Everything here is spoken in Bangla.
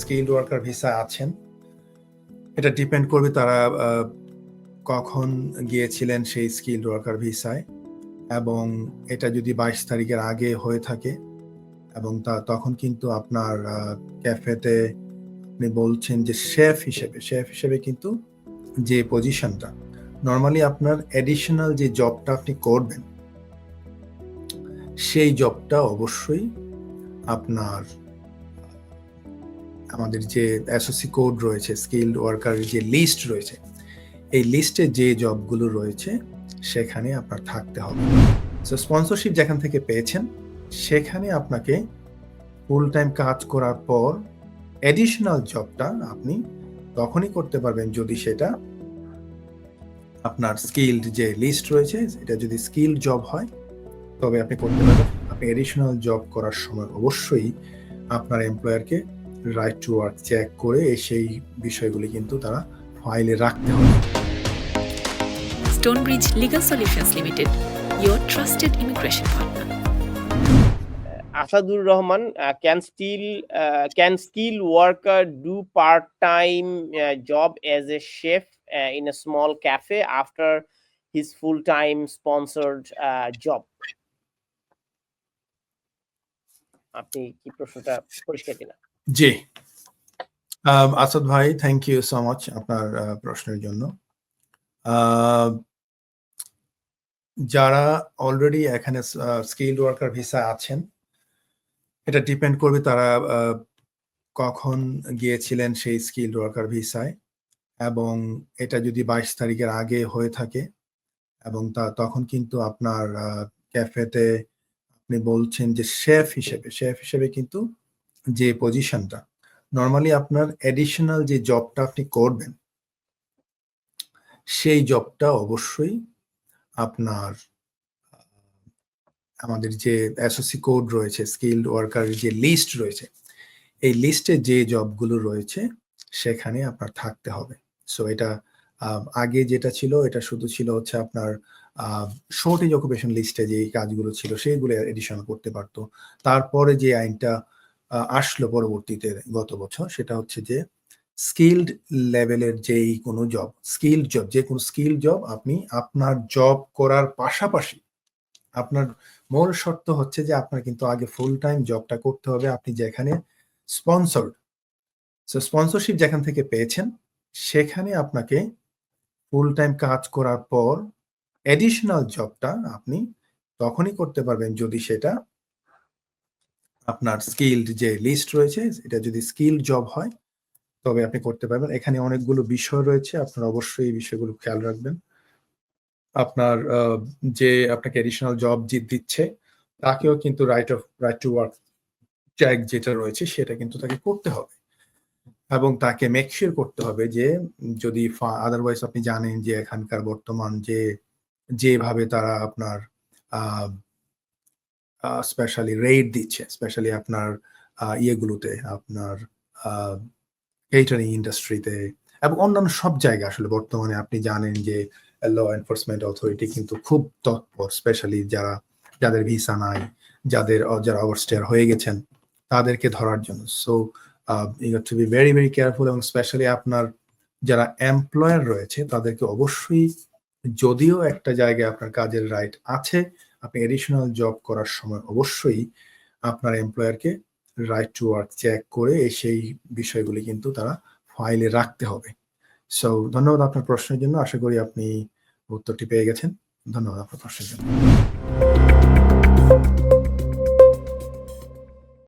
স্কিলড ওয়ার্কার ভিসা আছেন। এটা ডিপেন্ড করবে তারা কখন গিয়েছিলেন সেই স্কিলড ওয়ার্কার ভিসায় এবং এটা যদি বাইশ তারিখের আগে হয়ে থাকে এবং তা তখন কিন্তু আপনার ক্যাফেতে আপনি বলছেন যে শেফ হিসেবে শেফ হিসেবে কিন্তু যে পজিশনটা নর্মালি আপনার অ্যাডিশনাল যে জবটা আপনি করবেন, সেই জবটা অবশ্যই আপনার আমাদের যে এসওসি কোড রয়েছে স্কিলড ওয়ার্কারের যে লিস্ট রয়েছে, এই লিস্টে যে জবগুলো রয়েছে, সেখানে আপনার থাকতে হবে। সো স্পন্সরশিপ যেখান থেকে পেয়েছেন, সেখানে আপনাকে ফুল টাইম কাজ করার পর এডিশনাল জবটা আপনি তখনই করতে পারবেন যদি সেটা আপনার স্কিলড যে লিস্ট রয়েছে, এটা যদি স্কিল জব হয়, তবে আপনি করতে পারবেন। আপনি অ্যাডিশনাল জব করার সময় অবশ্যই আপনার এমপ্লয়ারকে রাইট টু ওয়ার্ক চেক করে সেই বিষয়গুলি কিন্তু তারা ফাইলে রাখতে হবে। Stonebridge legal limited your trusted Asadur Rahman can still can skill worker do part time job as a chef in a small cafe after his full time sponsored job আপনি কি প্রশ্নটা পরিষ্কার দিলাম জি। আসাদ ভাই থ্যাংক ইউ সো মাচ আপনার প্রশ্নের জন্য। যারা অলরেডি এখানে স্কিলড ওয়ার্কার ভিসা আছেন, এটা ডিপেন্ড করবে তারা কখন গিয়েছিলেন সেই স্কিলড ওয়ার্কার ভিসায় এবং এটা যদি বাইশ তারিখের আগে হয়ে থাকে এবং তা তখন কিন্তু আপনার ক্যাফেতে আপনি বলছেন যে শেফ হিসেবে শেফ হিসেবে কিন্তু যে পজিশনটা নর্মালি আপনার এডিশনাল যে জবটা আপনি করবেন, সেই জবটা অবশ্যই আপনার আমাদের যে এসওসি কোড রয়েছে স্কিলড ওয়ার্কারের যে লিস্ট রয়েছে, এই লিস্টে যে জবগুলো রয়েছে, সেখানে আপনার থাকতে হবে। সো এটা আগে যেটা ছিল, এটা শুধু ছিল হচ্ছে আপনার শর্টেজ অকুপেশন লিস্টে যে কাজগুলো ছিল, সেইগুলো এডিশন করতে পারতো। তারপরে যে আইনটা আসলো পরবর্তীতে গত বছর, সেটা হচ্ছে যে স্কিল্ড লেভেলের যেই কোনো জব স্কিল জব যে কোনো স্কিল জব আপনি আপনার জব করার পাশাপাশি আপনার মূল শর্ত হচ্ছে যে আপনার কিন্তু আগে ফুল টাইম জবটা করতে হবে। আপনি যেখানে স্পন্সর্ড সো স্পন্সরশিপ যেখান থেকে পেয়েছেন, সেখানে আপনাকে ফুল টাইম কাজ করার পর এডিশনাল জবটা আপনি তখনই করতে পারবেন যদি সেটা আপনার স্কিলড যে লিস্ট রয়েছে, এটা যদি স্কিল জব হয়, তবে আপনি করতে পারবেন। এখানে অনেকগুলো বিষয় রয়েছে, আপনারা অবশ্যই এই বিষয়গুলো খেয়াল রাখবেন। আপনার যে আপনাকে এডিশনাল জব জিত দিচ্ছে, তাকেও কিন্তু right of right to work check যেটা রয়েছে, সেটা কিন্তু তাকে করতে হবে। এবং তাকে মেকশিওর করতে হবে যে, যদি আদারওয়াইজ আপনি জানেন যে এখানকার বর্তমান যে, যেভাবে তারা আপনার স্পেশালি রেট দিচ্ছে স্পেশালি আপনার ইয়েগুলোতে, আপনার কেটারিং ইন্ডাস্ট্রিতে এবং অন্যান্য সব জায়গায় আসলে বর্তমানে আপনি জানেন যে ল এনফোর্সমেন্ট অথরিটি কিন্তু খুব তৎপর স্পেশালি যারা, যাদের ভিসা নাই, যাদের যারা ওভারস্টেয়ার হয়ে গেছেন, তাদেরকে ধরার জন্য। So you to be very very careful এবং স্পেশালি আপনার যারা এমপ্লয়ার রয়েছে, তাদেরকে অবশ্যই যদিও একটা জায়গায় আপনার কাজের রাইট আছে আপনি এডিশনাল জব করার সময় অবশ্যই আপনার এমপ্লয়ারকে রাইট টু ওয়ার্ক চেক করে সেই বিষয়গুলি কিন্তু তারা ফাইলে রাখতে হবে। সো ধন্যবাদ আপনার প্রশ্নের জন্য। আশা করি আপনি উত্তরটি পেয়ে গেছেন। ধন্যবাদ আপনার প্রশ্নের জন্য।